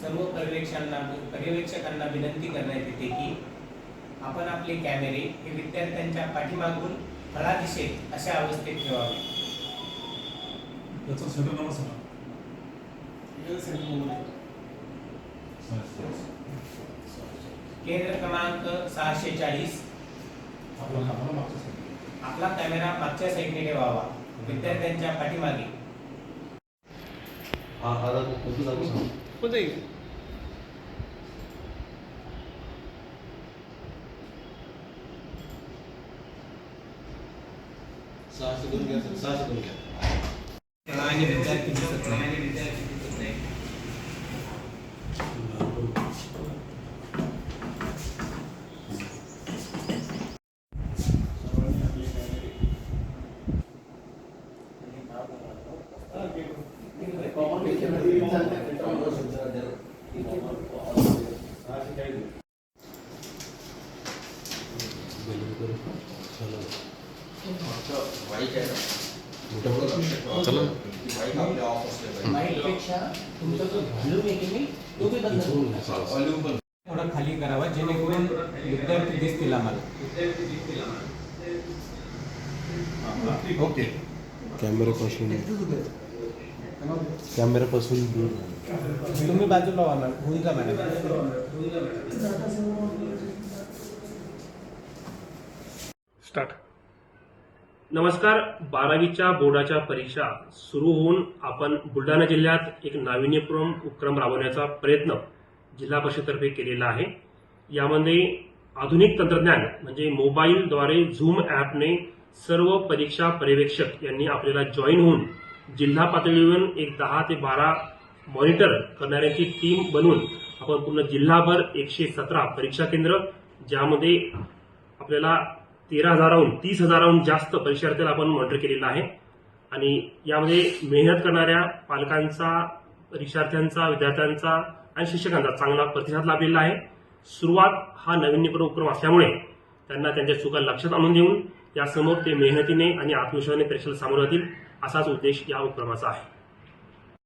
सर्व पर्यवेक्षकांना पर्यवेक्षकांना विनंती करण्यात येते की आपण आपले कॅमेरे हे विद्यार्थ्यांच्या पाठीमागून फळा दिशेत अशा अवस्थेत ठेवावे. याचा सेंटर नंबर सांगा. केंद्र क्रमांक सहाशे चाळीस. आपला कॅमेरा मागच्या साईडने ठेवावा. विद्यार्थ्यांच्या पाठीमागे. हा हा कोणतं सांग सहाशे दोन घ्या सहाशे दोन घ्या. आणि विद्यार्थी दिसत नाही. करा. थोडा खाली करावा जेणेकरून विद्यार्थी दिसतील आम्हाला ओके कॅमेऱ्यापासून कॅमेऱ्यापासून दूर. तुम्ही बाजूला व्हा जा मॅडम. स्टार्ट नमस्कार बारावीच्या बोर्डाच्या परीक्षा सुरू होऊन आपण बुलढाणा जिल्ह्यात एक नाविन्यपूर्ण उपक्रम राबवण्याचा प्रयत्न जिल्हा परिषदेतर्फे केलेला आहे. यामध्ये आधुनिक तंत्रज्ञान म्हणजे मोबाईलद्वारे झूम ॲपने सर्व परीक्षा पर्यवेक्षक यांनी आपल्याला जॉईन होऊन जिल्हा पातळीवरून एक दहा ते बारा मॉनिटर करणाऱ्यांची टीम बनवून आपण पूर्ण जिल्हाभर एकशे सतरा परीक्षा केंद्र ज्यामध्ये आपल्याला तेरा हजाराहून तीस हजाराहून जास्त परीक्षार्थ्याला आपण मॉनिटर केलेलं आहे. आणि यामध्ये मेहनत करणाऱ्या पालकांचा परीक्षार्थ्यांचा विद्यार्थ्यांचा आणि शिक्षकांचा चांगला प्रतिसाद लाभलेला आहे. सुरुवात हा नाविन्यपूर्ण उपक्रम असल्यामुळे त्यांना त्यांच्या चुका लक्षात आणून देऊन यासमोर ते मेहनतीने आणि आत्मविश्वासाने परीक्षेला सामोरं जातील असाच उद्देश या उपक्रमाचा आहे.